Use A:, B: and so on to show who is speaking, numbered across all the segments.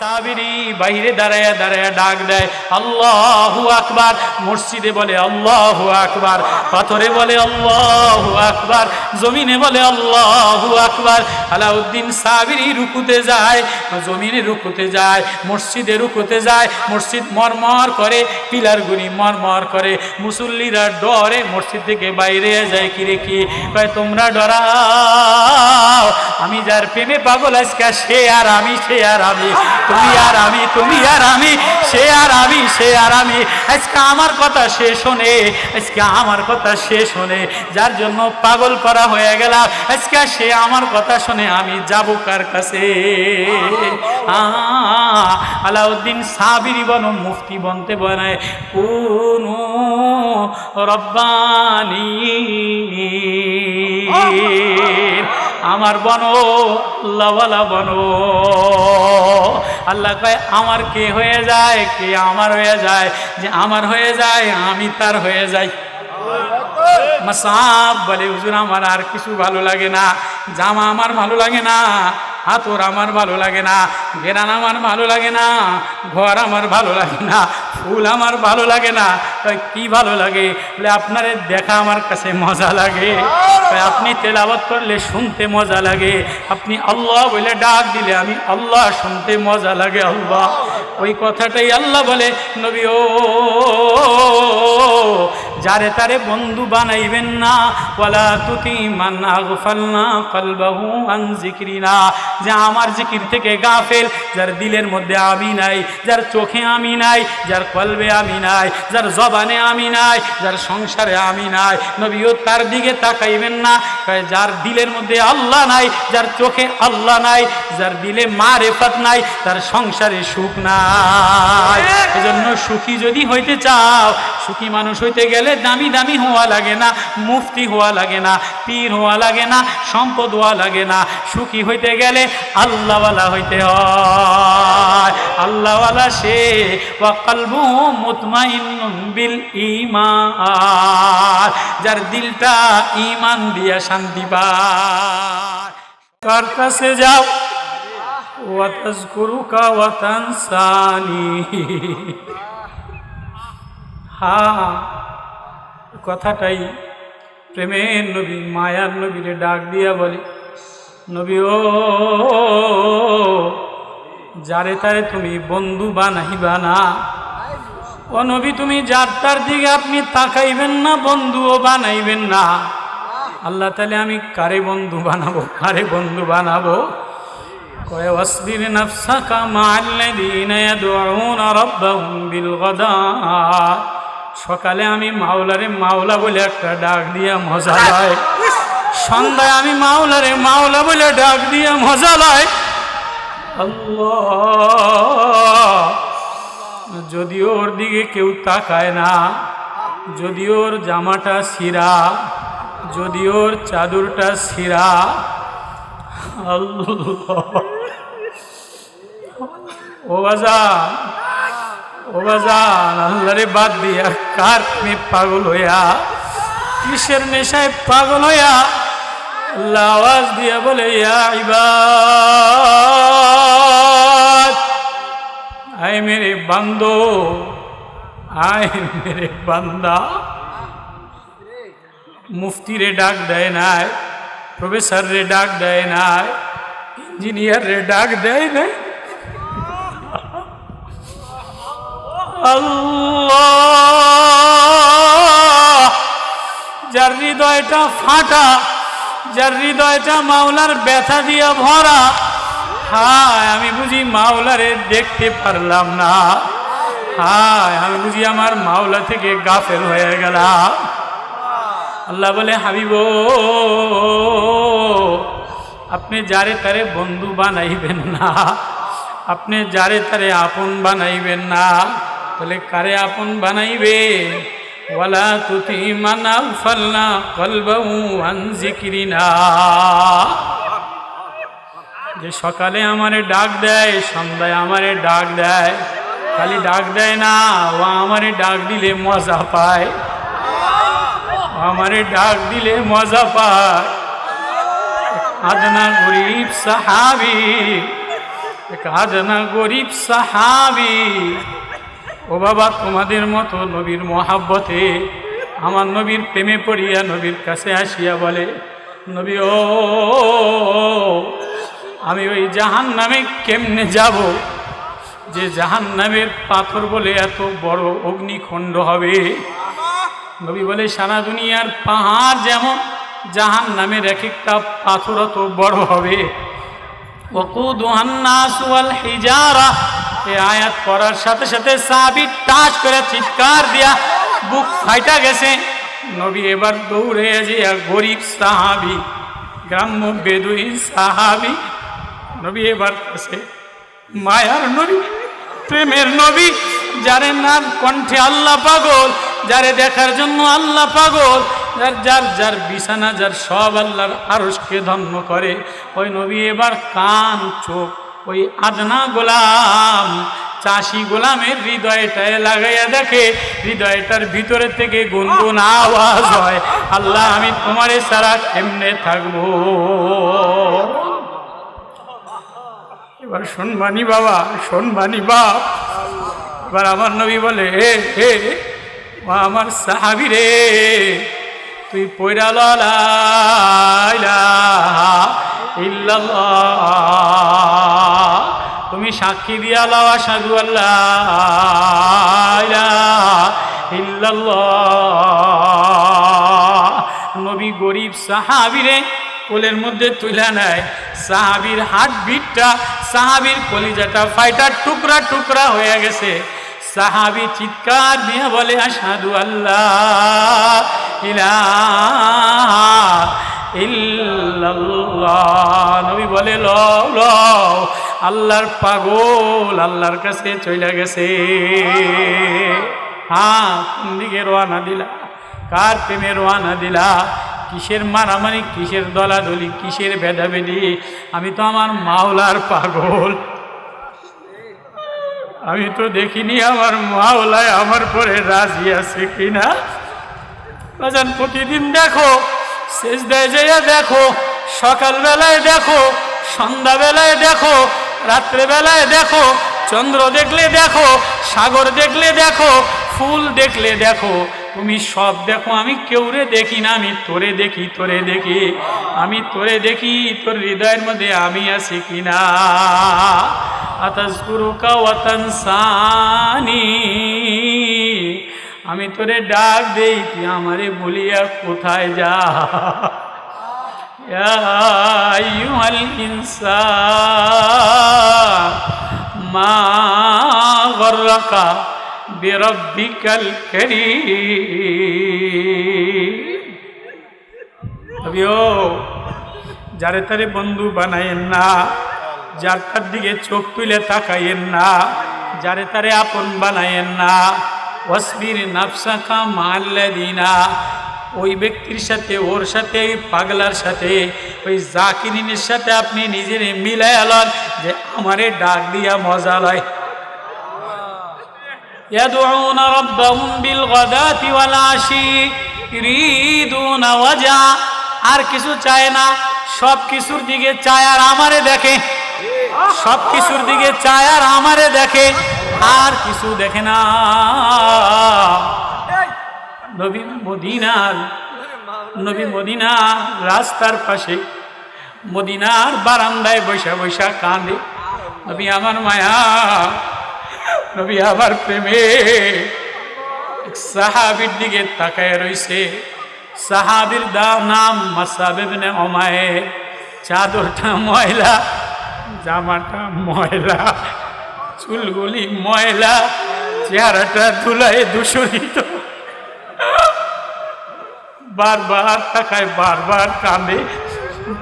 A: সাবিরি বাইরে দাঁড়ায় দাঁড়ায় ডাক দেয়, আল্লাহু আকবার। মসজিদে বলে, আল্লাহু আকবার। পাথরে বলে, আল্লাহু আকবার। জমিনে বলে, আল্লাহু আকবার। আলাউদ্দিন সাবিরি রুকুতে যায়, জমিনে রুকুতে যায়, মসজিদে রুকুতে যায়, মসজিদ মরমর করে পিলারগুলি মরমর করে, মুসল্লিরা ডরে, মসজিদ থেকে বাইরে যায় কি? রে কি তোমরা ডরাও, আমি যার প্রেমে পাগল আজকে, সে আর আমি, সে আর আমি। তুমি আর আমি, তুমি আর আমি, সে আর আমি, সে আর আমি। আজকে আমার কথা সে শোনে, আজকে আমার কথা সে শোনে। যার জন্য পাগল করা হয়ে গেলাম। আজকে সে আমার কথা শুনে, আমি যাব কার কাছে? আলাউদ্দিন সাবিরি বন মুফতি বনতে বনায়, কোন রব্বানি। আমার বনো আল্লাহওয়ালা বনো। আল্লাহ কয়, আমার কে হয়ে যায়, কে আমার হয়ে যায়, যে আমার হয়ে যায়, আমি তার হয়ে যাই। মাসাব বলে, হুজুর, আমার আর কিছু ভালো লাগে না। জামা আমার ভালো লাগে না, হাতর আমার ভালো লাগে না গেরান আমার ভালো লাগে না, ঘর আমার ভালো লাগে না, ফুল আমার ভালো লাগে না। কি ভালো লাগে? বলে, আপনারে দেখা আমার কাছে মজা লাগে। আপনি তেলাবত করলে শুনতে মজা লাগে। আপনি আল্লাহ বলে ডাক দিলে আমি আল্লাহ শুনতে মজা লাগে আল্লাহ। ওই কথাটাই আল্লাহ বলে, নবী ও যারে তারে বন্ধু বানাইবেন না। ওয়ালা তুতি মান আগফালনা কলবাহু আন জিকরিনা যে আমার জিকির থেকে গাফেল যার দিলের মধ্যে আমি নাই যার চোখে আমি নাই যার কলবে আমি নাই যার জবানে আমি নাই যার সংসারে আমি নাই। নবীও তার দিকে তাকাইবেন না। যার দিলের মধ্যে আল্লাহ নাই যার চোখে আল্লাহ নাই যার দিলে মারেফত নাই তার সংসারে সুখ নাই। এজন্য সুখী যদি হইতে চাও সুখী মানুষ হইতে গেলে দামি দামি হওয়া লাগে না, মুফতি হওয়া লাগে না, পীর হওয়া লাগে না, সম্পদ হওয়া লাগে না। সুখী হইতে গেলে আল্লাহওয়ালা হইতে হয়। আল্লাহওয়ালা সে ওয়াকালবু মুতমাইন্নুন বিল ঈমান, যার দিলটা ঈমান দিয়া শান্তি পায়। কার কাছে যাও হা কথাটাই প্রেমের নবী, মায়ার নবীরে ডাক দিয়া বলে, নবী ও, যারে তারে তুমি বন্ধু বানাইবা না? ও নবী, তুমি যার তার দিকে আপনি তাকাইবেন না, বন্ধুও বানাইবেন না। আল্লাহ, তাহলে আমি কারে বন্ধু বানাবো, কারে বন্ধু বানাবো? কয় রাব্বাহুম বিল সকালে আমি মাওলারে মাওলা বলে একটা ডাক দিয়া মজা লয় সন্ধ্যায় আমি মাওলারে মাওলা বলে ডাক দিয়া মজা লয় যদিও ওর দিকে কেউ তাকায় না যদি ওর জামাটা ছিঁড়া যদি ওর চাদরটা আল্লাহ। ও বাজান ও বাজান আল্লাহরে বাদ দিয়া কার মে পাগল হইয়া? কিসের নেশায় পাগল হইয়া? আল্লাহ আওয়াজ দিয়া বলে, ইয়া ইবাদ। আয় মেরে বান্দো, আয় মেরে বান্দা। মুফতিরে ডাক দেয় নাই প্রফেসর রে ডাক দেয় নাই ইঞ্জিনিয়ার রে ডাক দেয় নাই। যার হৃদয়টা ফাটা, যার হৃদয়টা মাওলার ব্যথা দিয়া ভরা, হায়, আমি বুঝি মাওলারে দেখতে পারলাম না। হায়, আমি বুঝি আমার মাওলা থেকে গাফেল হয়ে গেলাম। আল্লাহ বলে, হাবিব, আপনি যারে তারে বন্ধু বানাইবেন না, আপনি যারে তারে আপন বানাইবেন না। বলে, কারে আপন বানাইবে? ওয়ালা তুতি মানাল ফাল্লা কলবাউ আন জিকিরিনা যে সকালে আমারে ডাক দেয়, সন্ধ্যায় আমারে ডাক দেয়, খালি ডাক দেয় না, ও আমারে ডাক দিলে মজা পায়। আমারে ডাক দিলে মজা পায়। আদনা গরিব সাহাবি, এক আদনা গরিব সাহাবি ও বাবা, তোমাদের মতো নবীর মহাব্বতে আমার নবীর প্রেমে পড়িয়া নবীর কাছে আসিয়া বলে, নবী ও, আমি ওই জাহান নামে কেমনে যাব? যে জাহান নামের পাথর বলে এত বড় অগ্নিখণ্ড হবে। নবী বলে, সারা দুনিয়ার পাহাড় যেমন জাহান নামের এক একটা পাথর অত বড় হবে। ওকু দোহান্নাস হিজারা এই আয়াত পড়ার সাথে সাথে সাহাবি টাচ করে চিৎকার দিয়া বুক ফাইটা গেছে। নবী এবার দৌড়ে যে গরিব সাহাবি, গ্রাম্য বেদুই সাহাবি, নবী এবার কাছে মায়ার নবী, প্রেমের নবী, যারে নাম কণ্ঠে আল্লাহ পাগল, যারে দেখার জন্য আল্লাহ পাগল, যার যার যার বিছানা, যার সব আল্লাহর আরসকে ধন্য করে। ওই নবী এবার কান, চোখ ওই আদনা গোলাম, চাষি গোলামের হৃদয়টায় লাগাইয়া দেখে, হৃদয়টার ভিতরে থেকে গুনগুন আওয়াজ হয়। আল্লাহ, আমি তোমারে সারা কেমনে থাকব? এবার শোনবানি বাবা, শোনবানি বাপ। এবার আমার নবী বলে হে হে আমার সাহাবি রে, তুই পয়রা তুমি সাক্ষী দিয়া লাওয়া সাধু আল্লাহ নবী গরিব সাহাবিরে কোলের মধ্যে তুলে নেয়। সাহাবির হার্ট বিটটা সাহাবির কলিজাটা ফাইটার টুকরা টুকরা হয়ে গেছে। সাহাবি চিৎকার দিয়ে বলে আসাদু আল্লাহ ইলাহা ইল্লাল্লাহ। নবী বলে ল ল আল্লাহর পাগল আল্লাহর কাছে চলে গেছে। হ্যাঁ কোন দিকে রোয়ানা দিলা? কার প্রেমে রোয়ানা দিলা? কিসের মারামারি, কিসের দলাদলি, কিসের ভেদাভেদি? আমি তো আমার মাওলার পাগল। আমি তো দেখিনি আমার মাওলায় আমার পরে রাজি আছে কিনা। প্রতিদিন দেখো, শেষ দেয় যাইয়া দেখো। সকালবেলায় দেখো, সন্ধ্যাবেলায় দেখো, রাত্রেবেলায় দেখো, চন্দ্র দেখলে দেখো, সাগর দেখলে দেখো, ফুল দেখলে দেখো। তুমি সব দেখো, আমি কেউরে দেখি না, আমি তোরে দেখি তোরে দেখি। আমি তোরে দেখি, তোর হৃদয়ের মধ্যে আমি আছি কিনা। আতাজকুরুকা ওয়াতানসানি। আমি তোরে ডাক দেই, তুই আমারে বলিয়া কোথায় যা। يا أيها الإنسان ما غرك بربك الكريم তবেও যারে তারে বন্ধু বানাইয়েন না যার তার দিকে চোখ তুলে তাকাইয়েন না যারে তারে আপন বানাইয়েন না ওয়াসবির নাফসাকা মাল্লাদিনা ওই ব্যক্তির সাথে ওর সাথে ওই পাগলার সাথে ওই জাকিরিনের সাথে আপনি নিজের মিলাই আলান যে আমারে ডাক দিয়া মজা লয় يدعون ربهم بالغداة والعشي يريدون وجهه আর কিছু চায় না সব কিছুর দিকে চায় আর আমারে দেখে সব কিছুর দিকে চায় আর আমারে দেখে আর কিছু দেখে না নবী মদিনার, নবী মদিনা রাস্তার পাশে, মদিনার বারান্দায় বৈশা বৈশা কাঁদে। নবী আমার মায়া, নবী আমার প্রেমে। সাহাবির দিকে তাকায় রইছে। সাহাবির দা নাম মাসাবেবনে অমায়ে চাদরটা ময়লা, জামাটা ময়লা, চুলগুলি ময়লা, চেহারাটা ধুলায় দূষণিত। বারবার তাকায়, বারবার কাঁদে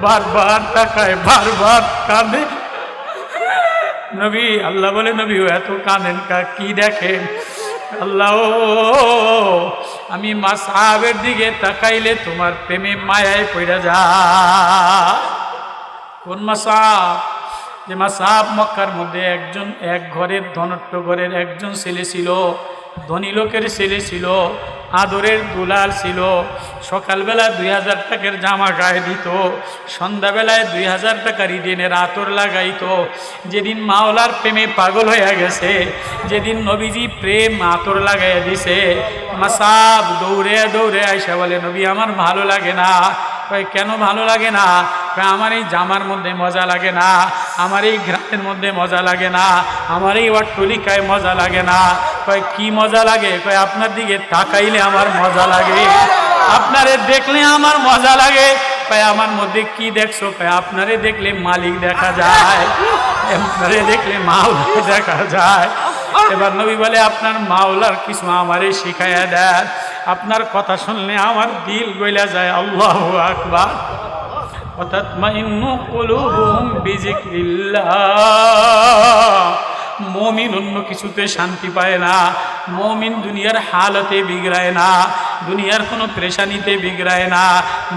A: বারবার তাকায়, বারবার কাঁদে নবী, আল্লাহ বলে, নবী এত কাঁদেন কা, কি দেখেন? আল্লাহ আমি মা সাহাবের দিকে তাকাইলে তোমার প্রেমে মায়ায় পড়ে যা। কোন মা সাহাব যে মা সাহাব মক্কার মধ্যে একজন, এক ঘরের ধনট্ট ঘরের একজন ছেলে ছিল, ধনী লোকের ছেলে ছিল আদরের দুলাল ছিল। সকালবেলা দুই হাজার টাকার জামা গায়ে দিত। সন্ধ্যাবেলায় দুই হাজার টাকার ইডেনের আতর লাগাইত। যেদিন মাওলার প্রেমে পাগল হয়ে গেছে, যেদিন নবীজি প্রেম আতর লাগাইয়া দিছে, মাসাব দৌড়ে দৌড়ে আইসা বলে, নবী, আমার ভালো লাগে না। কেন ভালো লাগে না? আমার এই জামার মধ্যে মজা লাগে না, আমার এই ঘ্রামের মধ্যে মজা লাগে না, আমার এই অট্টলিকায় মজা লাগে না। কয়, কি মজা লাগে? কয়, আপনার দিকে তাকাইলে আমার মজা লাগে। আপনারে দেখলে আমার মজা লাগে। কয়, আমার মধ্যে কি দেখছ? কয়, আপনারে দেখলে মালিক দেখা যায়, আপনারে দেখলে মাওলা দেখা যায়। এবার নবী বলে, আপনার মাওলার কিছু আমারে শিখাইয়া দেন। আপনার কথা শুনলে আমার দিল গইলা যায়, আল্লাহ আকবার। وتطمئن قلوبهم بذكر الله মমিন অন্য কিছুতে শান্তি পায় না মমিন দুনিয়ার হালতে বিগড়ায় না দুনিয়ার কোনো প্রেশানিতে বিগড়ায় না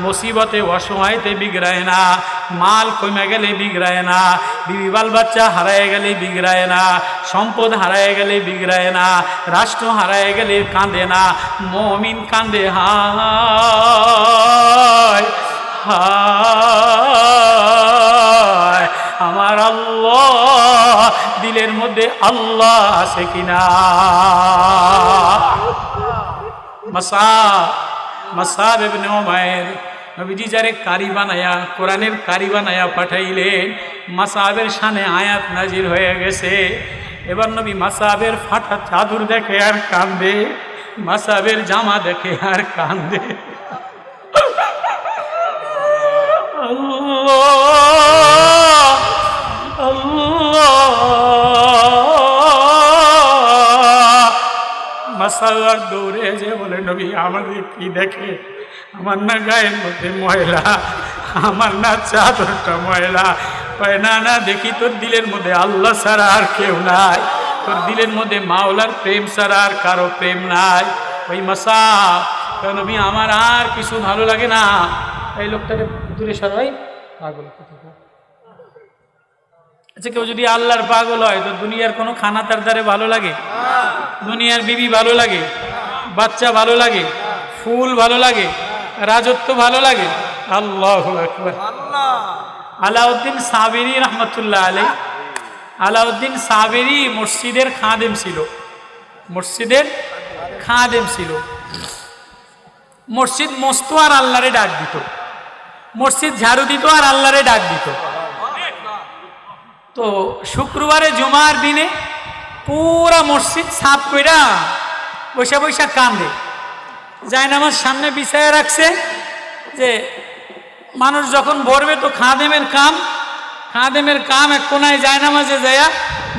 A: মুসিবতে অসময়তে বিগড়ায় না মাল কমে গেলে বিগড়ায় না বিবি বাল বাচ্চা হারায় গেলে বিগড়ায় না সম্পদ হারায় গেলে বিগড়ায় না রাষ্ট্র হারায় গেলে কাঁদে না মমিন কাঁদে হায় হায় আমার আল্লাহ, দিলের মধ্যে আল্লাহ আছে কিনা? মাসা, মাসাব ইবনে উমাইর নবীজি যারে কারি বানায়া, কোরআনের কারি বানায়া পাঠাইলেন, মাসাবের শানে আয়াত নাজির হয়ে গেছে। এবার নবী মাসাবের ফাটা চাদর দেখে আর কান্দে মাসাবের জামা দেখে আর কান্দে আল্লাহ। দৌড়ে যে বলে, নবী, আমাদের কি দেখে? আমার না গায়ের মধ্যে ময়লা, আমার না চাদরটা ময়লা। কয়, না না, দেখি তোর দিলের মধ্যে আল্লাহ ছাড়া আর কেউ নাই। তোর দিলের মধ্যে মাওলার প্রেম ছাড়া আর কারও প্রেম নাই। ওই মাসা নবী, আমার আর কিছু ভালো লাগে না। এই লোকটাকে দূরে সরাই। পাগল আচ্ছা কেউ যদি আল্লাহর পাগল হয়, তো দুনিয়ার কোনো খানা তার দ্বারে ভালো লাগে? দুনিয়ার বিবি ভালো লাগে? বাচ্চা ভালো লাগে? ফুল ভালো লাগে? রাজত্ব ভালো লাগে? আল্লাহ আলাউদ্দিন সাবেরি রহমতুল্লাহ আলী আলাউদ্দিন সাবেরি মসজিদের খাদেম ছিল। মসজিদের খাদেম ছিল। মসজিদ মস্ত আর আল্লাহরে ডাক দিত। মসজিদ ঝাড়ু দিত আর আল্লাহরে ডাক দিত। তো শুক্রবারে জুমার দিনে পুরা মসজিদ সাফ কইরা বৈশা বৈশা কান্দে। আমার সামনে বিছায় রাখছে যে মানুষ যখন ভরবে তো খাদেমের কাম খাদেমের কাম এক কোনায় যায় নামাজে যায়া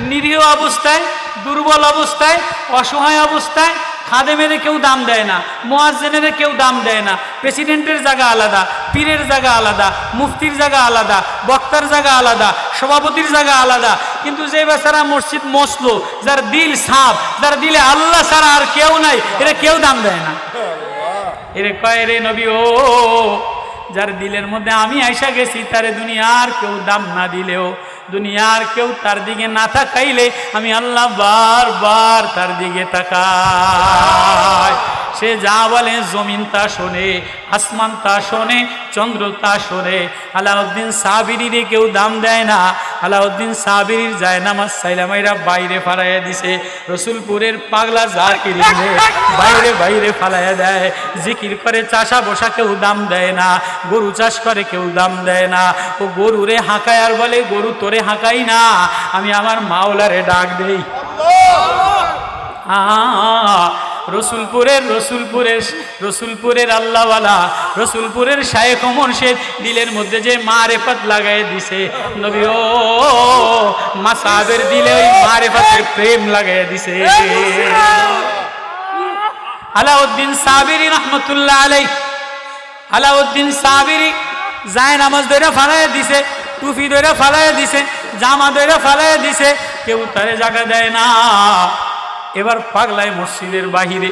A: নিরীহ অবস্থায়, দুর্বল অবস্থায়, অসহায় অবস্থায় খাদেমের কেউ দাম দেয় না, মোয়াজ্জেনের কেউ দাম দেয় না, প্রেসিডেন্টের জায়গা আলাদা, পীরের জায়গা আলাদা, মুফতির জায়গা আলাদা, বক্তার জায়গা আলাদা, সভাপতির জায়গা আলাদা। কিন্তু যে বেচারা মসজিদ মসলো, যার দিল সাপ যার দিলে আল্লাহ ছাড়া আর কেউ নাই, এরা কেউ দাম দেয় না। এরে কয় রে নবী ও, যার দিলের মধ্যে আমি আইসা গেছি, তারে দুনিয়ার কেউ দাম না দিলেও দুনিয়ার কেউ তার দিকে না তাকাইলে আমি আল্লাহ বারবার তার দিকে তাকাই। সে যা বলে জমিন তা শোনে আসমান তা শোনে চন্দ্র তা শোনে। আলাউদ্দিন সাবিরির কেউ দাম দেয় না আলাউদ্দিন সাবিরির যায় না নামাজ সাইলামাইরা বাইরে ফালাইয়া দিছে। রসুলপুরের পাগলা জাকির বাইরে বাইরে ফালাইয়া দেয়। জিকির করে চাষা বসা কেউ দাম দেয় না গরু চাষ করে কেউ দাম দেয় না। ও গরুরে হাঁকায় আর বলে গরু তোরে হাঁকাই না আমি আমার মাওলারে ডাক দেই। আহ, রসুলপুরের রসুলপুরের রসুলপুরের আল্লাহওয়ালা, রসুলপুরের শায়েখ ওমর শেখ দিলের মধ্যে যে মারেফত লাগাই দিছে। নবী ও, মাসাবের দিলে ওই মারেফতের প্রেম লাগাই দিছে। আলাউদ্দিন সাবিরি রহমতুল্লাহ আলাই আলাউদ্দিন সাবিরি যায় নামাজ দইরা ফালাইয়া দিছে, টুপি দইরা ফালাইয়া দিছে, জামা দইরা ফালাইয়া দিছে, কেউ তারে জায়গা দেয় না। এবার পাগলায় মসজিদের বাহিরে।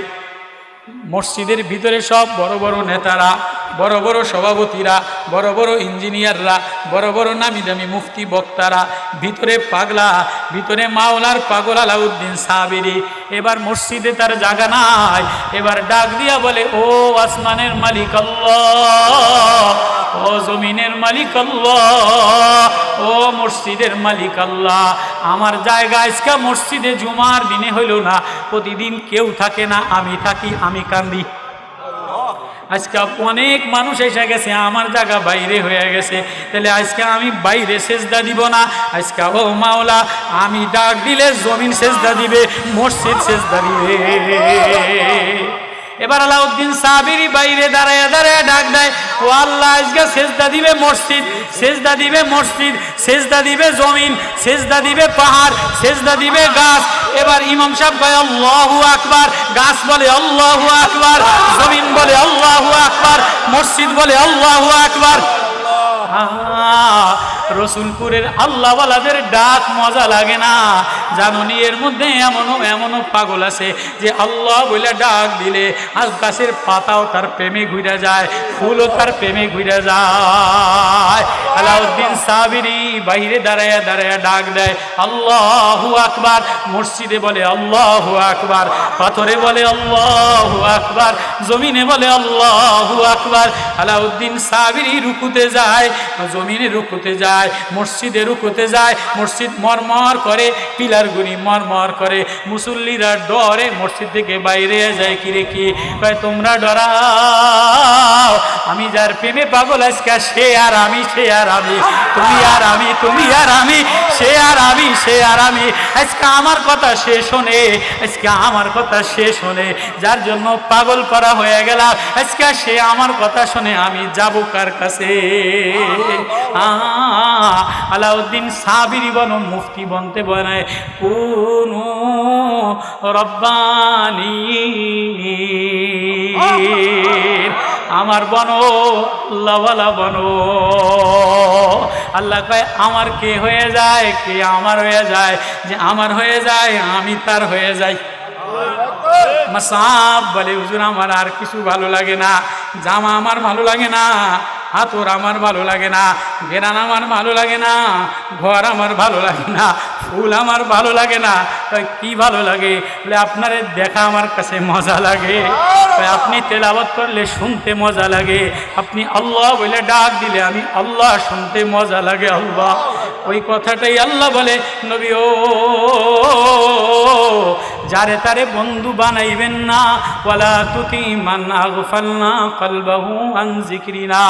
A: মসজিদের ভিতরে সব বড় বড় নেতারা, বড় বড় সভাপতিরা, বড় বড় ইঞ্জিনিয়াররা, বড় বড় নামি দামি মুফতি বক্তারা, ভিতরে পাগলা, ভিতরে মাওলার পাগল আলাউদ্দিন সাবিরি। এবার মসজিদে তার জায়গা নাই, এবার ডাক দিয়া বলে, ও আসমানের মালিক আল্লাহ। ও জমিনের মালিক আল্লাহ। ও মসজিদের মালিক আল্লাহ। আমার জায়গা আজকে মসজিদে জুমার দিনে হইল না। প্রতিদিন কেউ থাকে না, আমি থাকি, আমি কান্দি। আজকে অনেক মানুষ এসে গেছে, আমার জায়গা বাইরে হয়ে গেছে। তাহলে আজকে আমি বাইরে সেজদা দিব না। আজকে, ও মাওলা, আমি ডাক দিলে জমিন সেজদা দিবে, মসজিদ সেজদা দিবে। এবার আলাউদ্দিন সাবিরি বাইরে দাঁড়ায় দাঁড়ায় ডাক দেয় ও আল্লাহ আজকে সেজদা দিবে মসজিদ সেজদা দিবে মসজিদ সেজদা দিবে জমিন সেজদা দিবে পাহাড় সেজদা দিবে গাছ। এবার ইমাম সাহেব কয় আল্লাহু আকবার। গাছ বলে আল্লাহু আকবার। জমিন বলে আল্লাহু আকবার। মসজিদ বলে আল্লাহু আকবার। আহ, রসুলপুরের আল্লাহওয়ালাদের ডাক মজা লাগে না। জানুনি এর মধ্যে এমনও এমনও পাগল আছে যে আল্লাহ বলে ডাক দিলে আর গাছের পাতাও তার প্রেমে ঘুরে যায়, ফুলও তার প্রেমে ঘুরে যায়। আলাউদ্দিন সাবিরি বাইরে দাঁড়ায় দাঁড়ায় ডাক দেয়, আল্লাহু আকবার। মসজিদে বলে, আল্লাহু আকবার। পাথরে বলে, আল্লাহু আকবার। জমিনে বলে, আল্লাহু আকবার। আলাউদ্দিন সাবিরি রুকুতে যায়, জমিনে রুকুতে যায়। মসজিদে রুকুতে যায় মসজিদ মরমর করে পিলার গুনি মরমর করে মুসল্লিরা ডরে মসজিদ থেকে বাইরে যায় কিরে কি? তোমরা ডরাও আমি যার প্রেমে পাগল আজকে সে আর আমি সে আর আমি তুমি আর আমি তুমি আর আমি সে আর আমি সে আর আমি আজকে আমার কথা সে শোনে আজকে আমার কথা সে শোনে যার জন্য পাগল করা হয়ে গেলাম আজকে সে আমার কথা শুনে আমি যাব কার কাছে? আহ, আলাউদ্দিন সাবিরি বন মুফতি বনতে বনায় কোন রব্বানি। আমার বন, আল্লাহওয়ালা বন। আল্লাহ কয়, আমার কে হয়ে যায়? কে আমার হয়ে যায়? যে আমার হয়ে যায়, আমি তার হয়ে যাই। মাসাব বলে, হুজুর, আমার আর কিছু ভালো লাগে না। জামা আমার ভালো লাগে না। হাতর আমার ভালো লাগে না, গেরান আমার ভালো লাগে না, ঘর আমার ভালো লাগে না, ফুল আমার ভালো লাগে না। কি ভালো লাগে? বলে, আপনার দেখা আমার কাছে মজা লাগে। আপনি তেলাবত করলে শুনতে মজা লাগে। আপনি আল্লাহ বলে ডাক দিলে আমি আল্লাহ শুনতে মজা লাগে, আল্লাহ। ওই কথাটাই আল্লাহ বলে, নবী, ও যারে তারে বন্ধু বানাইবেন না। ওয়ালা তুতি মান আগফালনা কলবাহু আন জিকরিনা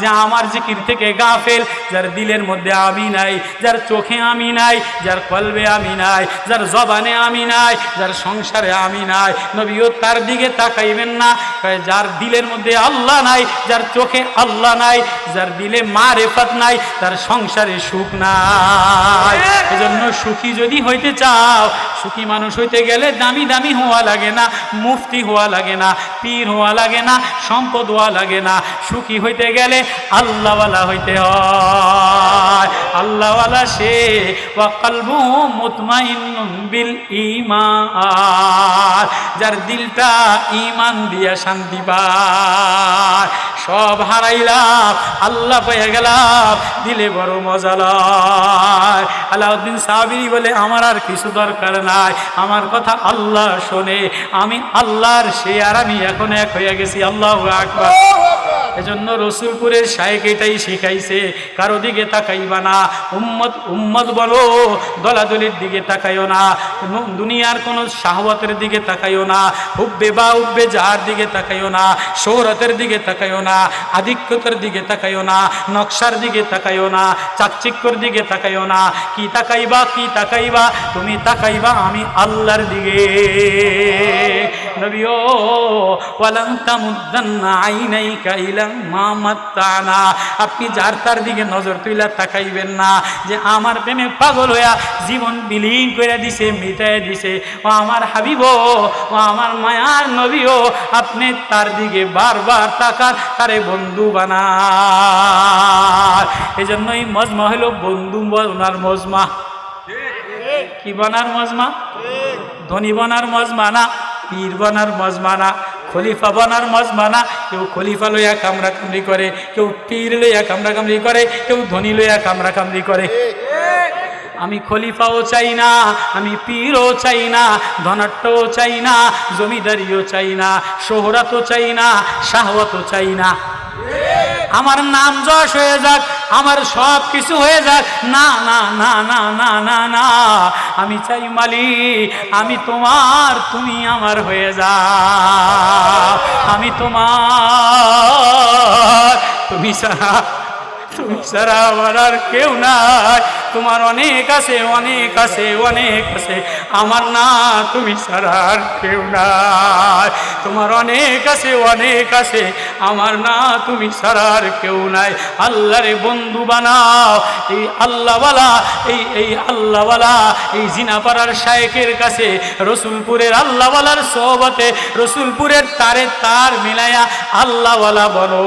A: যে আমার জিকির থেকে গাফেল যার দিলের মধ্যে আমি নাই যার চোখে আমি নাই যার কলবে আমি নাই যার জবানে আমি নাই যার সংসারে আমি নাই। নবীও তার দিকে তাকাইবেন না। যার দিলের মধ্যে আল্লাহ নাই যার চোখে আল্লাহ নাই যার দিলে মা রেফাত নাই তার সংসারে সুখ নাই। এজন্য সুখী যদি হইতে চাও সুখী মানুষ হইতে গেলে দামি দামি হওয়া লাগে না, মুফতি হওয়া লাগে না, পীর হওয়া লাগে না, সম্পদ হওয়া লাগে না, সুখী হইতে গেলে আল্লাহওয়ালা হইতে হয়। আল্লাহওয়ালা সে ওয়াকালবু মুতমাইন্নুন বিল ঈমান। যার দিলটা ঈমান দিয়া শান্তি পায়। সব হারাইলাম, আল্লাহ পেয়ে গেলাম, দিলে বড় মজা লয়। আলাউদ্দিন সাবিরি বলে, আমার আর কিছু দরকার নাই, আমার কথা আল্লাহ শোনে, আমি আল্লাহর সে আর আমি এখন এক হয়ে গেছি, আল্লাহ আকবার। এজন্য রসুলপুরের শায়েক এটাই শিখাইছে, কারও দিকে তাকাইবা না, উম্মত উম্মত বলো, দলাদলির দিকে তাকাইও না দুনিয়ার কোনো শাহবতের দিকে তাকাইও না, হুব্বে বা উব্বে যার দিকে তাকাইও না শৌরতের দিকে তাকাইও না আধিক্যতার দিকে তাকাইও না, নকশার দিকে তাকাইও না, চাকচিক্যর দিকে তাকাইও না। কি তাকাইবা কি তাকাইবা? তুমি তাকাইবা আমি আল্লাহর দিকে। নবী ও আপনি যার তার দিকে নজর তুইলা তাকাইবেন না, যে আমার প্রেমে পাগল হইয়া জীবন বিলীন করে দিছে মিটাই দিছে। ও আমার হাবিব, ও আমার মায়ার নবীও, আপনি তার দিকে বারবার তারে বন্ধু বানার। এই জন্যই মজমা হলো বন্ধু বনার মজমা। কি বনার মজমা? ধনী বনার মজমা না, পীর বনার মজমা না, খলিফা বানার মজমানা কেউ খলিফা লইয়া কামরা কামড়ি করে, কেউ পীর লইয়া কামরা কামড়ি করে, কেউ ধনী লইয়া কামরা কামড়ি করে। আমি খলিফাও চাই না, আমি পীরও চাই না ধনাট্যও চাই না, জমিদারিও চাই না শোহরাতও চাই না, শাহওয়াতও চাই না। আমার নাম যশ হয়ে যাক, আমার সব কিছু হয়ে যাক, না না না না না না না, আমি চাই মালিক, আমি তোমার, তুমি আমার হয়ে যা আমি তোমার, তুমি ছাড়া তুমি ছাড়া আমার আর কেউ নাই। তোমার অনেক আছে অনেক আছে অনেক আছে। আমার না, তুমি ছাড়া আর কেউ নাই। তোমার অনেক আছে অনেক আছে। আমার না, তুমি ছাড়া আর কেউ নাই। আল্লাহরে বন্ধু বানাও। এই আল্লাহওয়ালা, এই এই আল্লাহওয়ালা, এই জিনাপাড়ার শায়েকের কাছে, রসুলপুরের আল্লাহওয়ালার সোহবতে, রসুলপুরের তারে তার মিলাইয়া আল্লাহওয়ালা বলো।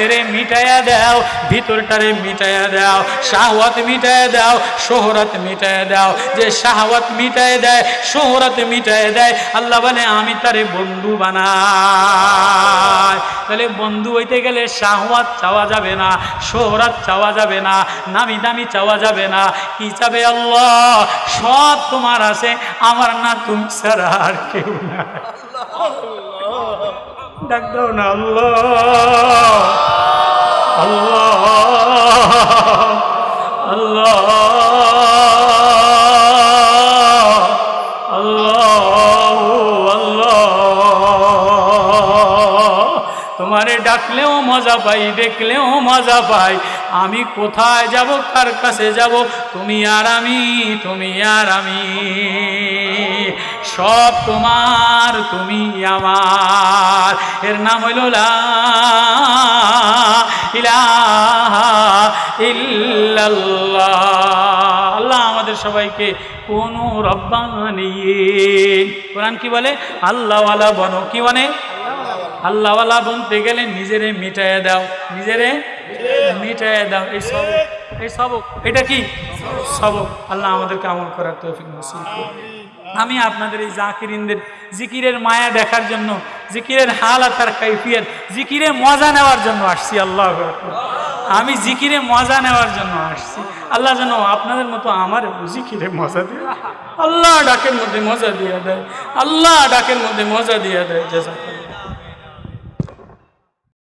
A: দিলেরে মিটাইয়া দাও, ভিতরটারে মিটাইয়া দাও, শাহওয়াত মিটাইয়া দাও, শোহরত মিটাইয়া দাও। যে শাহওয়াত মিটাই দেয়, শোহরত মিটাই দেয়। আল্লাহ বলে, আমি তারে বন্ধু বানাই। তাহলে বন্ধু হইতে গেলে শাহওয়াত চাওয়া যাবে না, শোহরাত চাওয়া যাবে না, নামি দামি চাওয়া যাবে না। কি চাবে আল্লাহ? সব তোমার আছে, আমার না তুমি ছাড়া আর কেউ না ডাক দাও না আল্লাহ। আল্লাহ। আল্লাহ। আল্লাহ। তোমারে ডাকলেও মজা পাই দেখলেও মজা পাই। আমি কোথায় যাব, কার কাছে যাব? তুমি আর আমি, তুমি আর আমি। সব তোমার, তুমি আমার। এর নাম হইল আল্লাহ আমাদের সবাইকে কোনো রব্বানিয়ে কোরআন কি বলে? আল্লাহওয়ালা বনো। কি বলে আল্লাহওয়ালা বনতে গেলে নিজেরে মিটাইয়া দাও। নিজেরে দাও, এই সব এই সবক। এটা কি? সবক। আল্লাহ আমাদেরকে আমল করার তৌফিক নসিব আমি আপনাদের এই জাকিরিনদের জিকিরের মায়া দেখার জন্য, জিকিরের হাল আর তার কাইফিয়ত, জিকিরে মজা নেওয়ার জন্য আসছি, আল্লাহ আমি জিকিরে মজা নেওয়ার জন্য আসছি। আল্লাহ যেন আপনাদের মতো আমার জিকিরে মজা দিয়ে, আল্লাহ ডাকের মধ্যে মজা দিয়ে দেয়, আল্লাহ ডাকের মধ্যে মজা দিয়ে দেয়, জাজাকাল্লাহ।